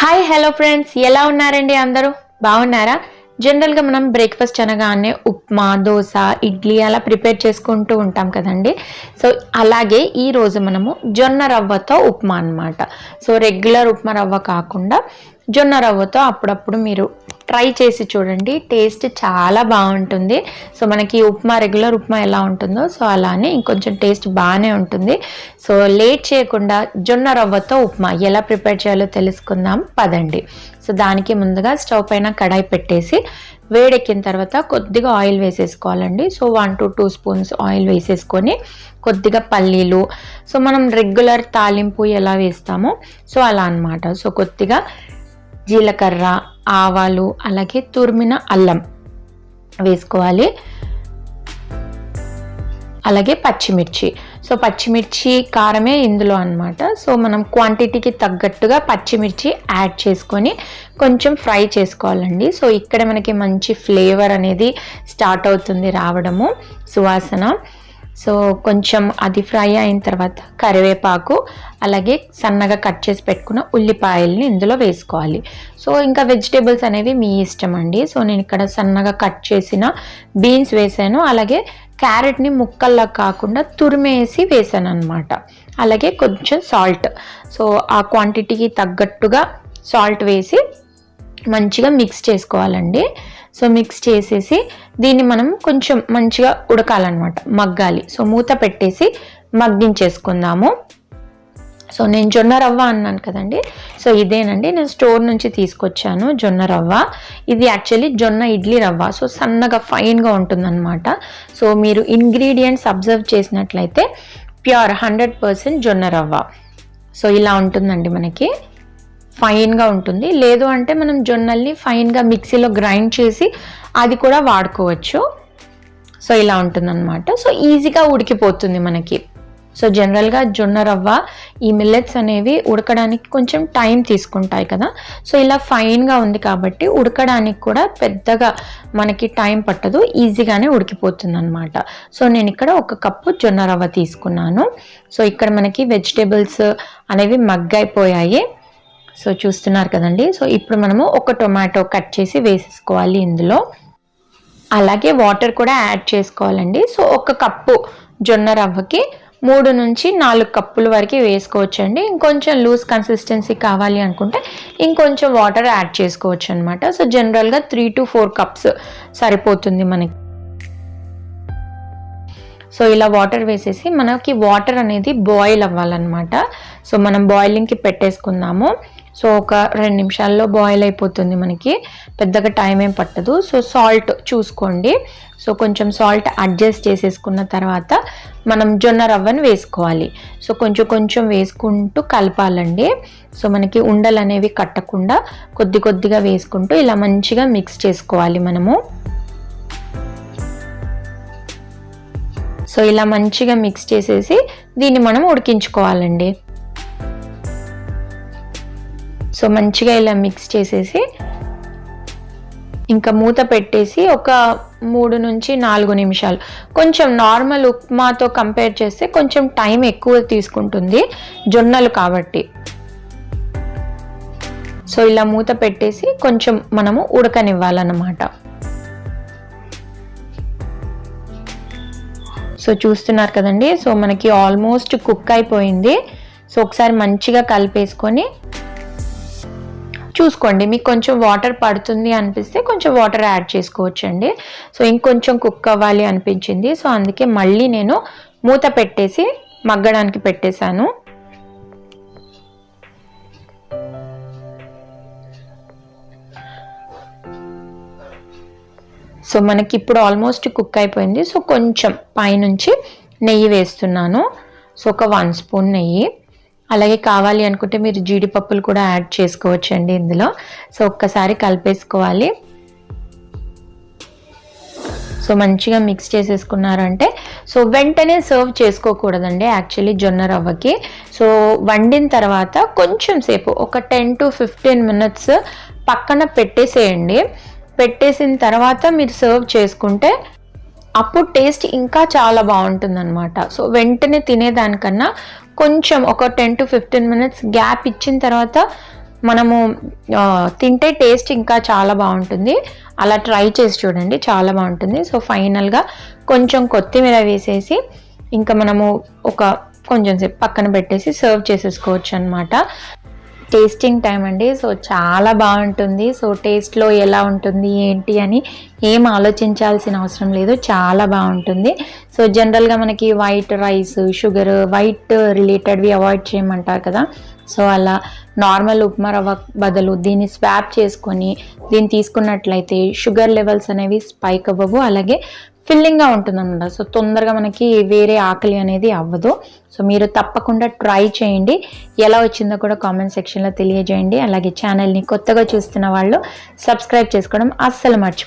Hi hello friends ఎలా ఉన్నారండి అందరూ? బాగున్నారా? జనరల్గా మనం బ్రేక్ఫాస్ట్ అనగానే ఉప్మా దోశ ఇడ్లీ అలా ప్రిపేర్ చేసుకుంటూ ఉంటాం కదండి. సో అలాగే ఈ రోజు మనము జొన్న రవ్వతో ఉప్మా అన్నమాట. సో రెగ్యులర్ ఉప్మా రవ్వ కాకుండా జొన్న రవ్వతో అప్పుడప్పుడు మీరు ట్రై చేసి చూడండి. టేస్ట్ చాలా బాగుంటుంది. సో మనకి ఉప్మా రెగ్యులర్ ఉప్మా ఎలా ఉంటుందో సో అలానే ఇంకొంచెం టేస్ట్ బాగానే ఉంటుంది. సో లేట్ చేయకుండా జొన్న రవ్వతో ఉప్మా ఎలా ప్రిపేర్ చేయాలో తెలుసుకుందాం. పదండి. సో దానికి ముందుగా స్టవ్ పైన కడాయి పెట్టేసి వేడెక్కిన తర్వాత కొద్దిగా ఆయిల్ వేసేసుకోవాలండి. So one to two spoons oil వేసేసుకొని కొద్దిగా పల్లీలు సో మనం రెగ్యులర్ తాలింపు ఎలా వేస్తామో సో అలా అన్నమాట. సో కొద్దిగా జీలకర్ర ఆవాలు అలాగే తురిమిన అల్లం వేసుకోవాలి. అలాగే పచ్చిమిర్చి. సో పచ్చిమిర్చి కారమే ఇందులో అన్నమాట. సో మనం క్వాంటిటీకి తగ్గట్టుగా పచ్చిమిర్చి యాడ్ చేసుకొని కొంచెం ఫ్రై చేసుకోవాలండి. సో ఇక్కడ మనకి మంచి ఫ్లేవర్ అనేది స్టార్ట్ అవుతుంది రావడము. సువాసన. సో కొంచెం అది ఫ్రై అయిన తర్వాత కరివేపాకు అలాగే సన్నగా కట్ చేసి పెట్టుకున్న ఉల్లిపాయల్ని ఇందులో వేసుకోవాలి. సో ఇంకా వెజిటేబుల్స్ అనేవి మీ ఇష్టం అండి. సో నేను ఇక్కడ సన్నగా కట్ చేసిన బీన్స్ వేసాను. అలాగే క్యారెట్ని ముక్కల్లా కాకుండా తురిమేసి వేసాను అనమాట అలాగే కొంచెం సాల్ట్. సో ఆ క్వాంటిటీకి తగ్గట్టుగా సాల్ట్ వేసి మంచిగా మిక్స్ చేసుకోవాలండి. సో మిక్స్ చేసేసి దీన్ని మనం కొంచెం మంచిగా ఉడకాలన్నమాట మగ్గాలి. సో మూత పెట్టేసి మగ్గించేసుకుందాము. సో నేను జొన్న రవ్వ అన్నాను కదండి. సో ఇదేనండి. నేను స్టోర్ నుంచి తీసుకొచ్చాను జొన్న రవ్వ. ఇది యాక్చువల్లీ జొన్న ఇడ్లీ రవ్వ. సో సన్నగా ఫైన్గా ఉంటుందన్నమాట. సో మీరు ఇంగ్రీడియంట్స్ అబ్జర్వ్ చేసినట్లయితే ప్యూర్ హండ్రెడ్ పర్సెంట్ జొన్న రవ్వ. సో ఇలా ఉంటుందండి మనకి. ఫైన్గా ఉంటుంది. లేదు అంటే మనం జొన్నల్ని ఫైన్గా మిక్సీలో గ్రైండ్ చేసి అది కూడా వాడుకోవచ్చు. సో ఇలా ఉంటుందన్నమాట. సో ఈజీగా ఉడికిపోతుంది మనకి. సో జనరల్గా జొన్న రవ్వ ఈ మిల్లెట్స్ అనేవి ఉడకడానికి కొంచెం టైం తీసుకుంటాయి కదా. సో ఇలా ఫైన్గా ఉంది కాబట్టి ఉడకడానికి కూడా పెద్దగా మనకి టైం పట్టదు. ఈజీగానే ఉడికిపోతుంది అనమాట సో నేను ఇక్కడ ఒక కప్పు జొన్న రవ్వ తీసుకున్నాను. సో ఇక్కడ మనకి వెజిటేబుల్స్ అనేవి మగ్గైపోయాయి. సో చూస్తున్నారు కదండి. సో ఇప్పుడు మనము ఒక టొమాటో కట్ చేసి వేసేసుకోవాలి ఇందులో. అలాగే వాటర్ కూడా యాడ్ చేసుకోవాలండి. సో ఒక కప్పు జొన్న రవ్వకి మూడు నుంచి నాలుగు కప్పుల వరకు వేసుకోవచ్చండి. ఇంకొంచెం లూజ్ కన్సిస్టెన్సీ కావాలి అనుకుంటే ఇంకొంచెం వాటర్ యాడ్ చేసుకోవచ్చు అనమాట సో జనరల్గా త్రీ టు ఫోర్ కప్స్ సరిపోతుంది మనకి. సో ఇలా వాటర్ వేసేసి మనకి వాటర్ అనేది బాయిల్ అవ్వాలన్నమాట. సో మనం బాయిలింగ్కి పెట్టేసుకుందాము. సో ఒక రెండు నిమిషాల్లో బాయిల్ అయిపోతుంది మనకి. పెద్దగా టైం ఏం పట్టదు. సో సాల్ట్ చూసుకోండి. సో కొంచెం సాల్ట్ అడ్జస్ట్ చేసేసుకున్న తర్వాత మనం జొన్న రవ్వను వేసుకోవాలి. సో కొంచెం కొంచెం వేసుకుంటూ కలపాలండి. సో మనకి ఉండలు అనేవి కట్టకుండా కొద్ది కొద్దిగా వేసుకుంటూ ఇలా మంచిగా మిక్స్ చేసుకోవాలి మనము. సో ఇలా మంచిగా మిక్స్ చేసేసి దీన్ని మనం ఉడికించుకోవాలండి. సో మంచిగా ఇలా మిక్స్ చేసేసి ఇంకా మూత పెట్టేసి ఒక మూడు నుంచి నాలుగు నిమిషాలు. కొంచెం నార్మల్ ఉప్మాతో కంపేర్ చేస్తే కొంచెం టైం ఎక్కువ తీసుకుంటుంది జొన్నలు కాబట్టి. సో ఇలా మూత పెట్టేసి కొంచెం మనము ఉడకనివ్వాలన్నమాట. సో చూస్తున్నారు కదండి సో మనకి ఆల్మోస్ట్ కుక్ అయిపోయింది. సో ఒకసారి మంచిగా కలిపేసుకొని చూసుకోండి. మీకు కొంచెం వాటర్ పడుతుంది అనిపిస్తే కొంచెం వాటర్ యాడ్ చేసుకోవచ్చండి. సో ఇంకొంచెం కుక్ అవ్వాలి అనిపించింది. సో అందుకే మళ్ళీ నేను మూత పెట్టేసి మగ్గడానికి పెట్టేశాను. సో మనకి ఇప్పుడు ఆల్మోస్ట్ కుక్ అయిపోయింది. సో కొంచెం పైనుంచి నెయ్యి వేస్తున్నాను. సో ఒక వన్ స్పూన్ నెయ్యి. అలాగే కావాలి అనుకుంటే మీరు జీడిపప్పులు కూడా యాడ్ చేసుకోవచ్చు అండి ఇందులో. సో ఒక్కసారి కలిపేసుకోవాలి. సో మంచిగా మిక్స్ చేసేసుకున్నారంటే సో వెంటనే సర్వ్ చేసుకోకూడదండి యాక్చువల్లీ జొన్న రవ్వకి. సో వండిన తర్వాత కొంచెం సేపు ఒక టెన్ టు ఫిఫ్టీన్ మినిట్స్ పక్కన పెట్టేసేయండి. పెట్టేసిన తర్వాత మీరు సర్వ్ చేసుకుంటే అప్పుడు టేస్ట్ ఇంకా చాలా బాగుంటుంది అనమాట సో వెంటనే తినేదానికన్నా కొంచెం ఒక ten to fifteen minutes gap ఇచ్చిన తర్వాత మనము తింటే టేస్ట్ ఇంకా చాలా బాగుంటుంది. అలా ట్రై చేసి చూడండి చాలా బాగుంటుంది. సో ఫైనల్గా కొంచెం కొత్తిమీర వేసేసి ఇంకా మనము ఒక కొంచెం సేపు పక్కన పెట్టేసి సర్వ్ చేసేసుకోవచ్చు అనమాట టేస్టింగ్ టైం అండి. సో చాలా బాగుంటుంది. సో టేస్ట్లో ఎలా ఉంటుంది ఏంటి అని ఏం ఆలోచించాల్సిన అవసరం లేదు. చాలా బాగుంటుంది. సో జనరల్గా మనకి వైట్ రైస్ షుగర్ వైట్ రిలేటెడ్వి అవాయిడ్ చేయమంటారు కదా. సో అలా నార్మల్ ఉప్మా రవ్వ బదులు దీన్ని స్వాప్ చేసుకొని దీన్ని తీసుకున్నట్లయితే షుగర్ లెవెల్స్ అనేవి స్పైక్ అవ్వవు. అలాగే ఫిల్లింగ్గా ఉంటుంది అనమాట సో తొందరగా మనకి వేరే ఆకలి అనేది అవ్వదు. సో మీరు తప్పకుండా ట్రై చేయండి. ఎలా వచ్చిందో కూడా కామెంట్ సెక్షన్లో తెలియజేయండి. అలాగే ఛానల్ని కొత్తగా చూస్తున్న వాళ్ళు సబ్స్క్రైబ్ చేసుకోవడం అస్సలు మర్చిపో